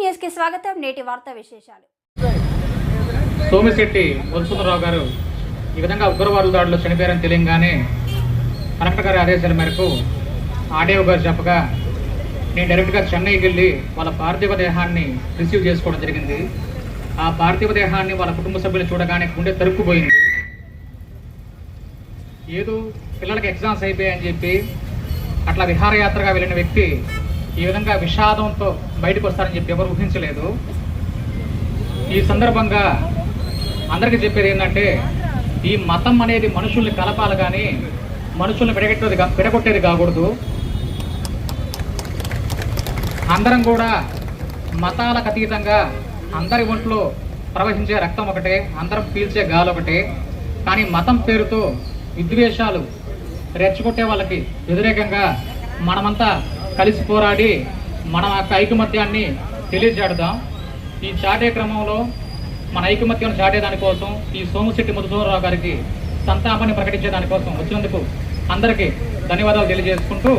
న్యూస్కి స్వాగతం. నేటి వార్తా విశేషాలు. సోమిశెట్టి వసుంధరావు గారు ఈ విధంగా ఉగ్రవాదుల దాడిలో చనిపోయారని తెలియగానే కలెక్టర్ గారి ఆదేశాల మేరకు ఆర్డీఓ గారు చెప్పగా నేను డైరెక్ట్గా చెన్నైకి వెళ్ళి వాళ్ళ పార్థివ దేహాన్ని రిసీవ్ చేసుకోవడం జరిగింది. ఆ పార్థివ దేహాన్ని వాళ్ళ కుటుంబ సభ్యులు చూడగానే గుండె తరుక్కుపోయింది. ఏదో పిల్లలకి ఎగ్జామ్స్ అయిపోయాయని చెప్పి అట్లా విహారయాత్రగా వెళ్ళిన వ్యక్తి ఈ విధంగా విషాదంతో బయటకు వస్తారని చెప్పి ఎవరు ఊహించలేదు. ఈ సందర్భంగా అందరికీ చెప్పేది ఏంటంటే ఈ మతం అనేది మనుషుల్ని కలపాలి కానీ మనుషుల్ని విడగొట్టేది విడగొట్టేది కాకూడదు. అందరం కూడా మతాలకు అతీతంగా అందరి ఒంట్లో ప్రవహించే రక్తం ఒకటే అందరం పీల్చే గాలి ఒకటే. కానీ మతం పేరుతో విద్వేషాలు రెచ్చగొట్టే వాళ్ళకి వ్యతిరేకంగా మనమంతా కలిసి పోరాడి మన యొక్క ఐకమత్యాన్ని తెలియజేడదాం ఈ చాటే క్రమంలో మన ఐకమత్యం చాటే దానికోసం ఈ సోమశెట్టి మధుసూరరావు గారికి సంతాపాన్ని ప్రకటించే దానికోసం వచ్చినందుకు అందరికీ ధన్యవాదాలు తెలియజేసుకుంటూ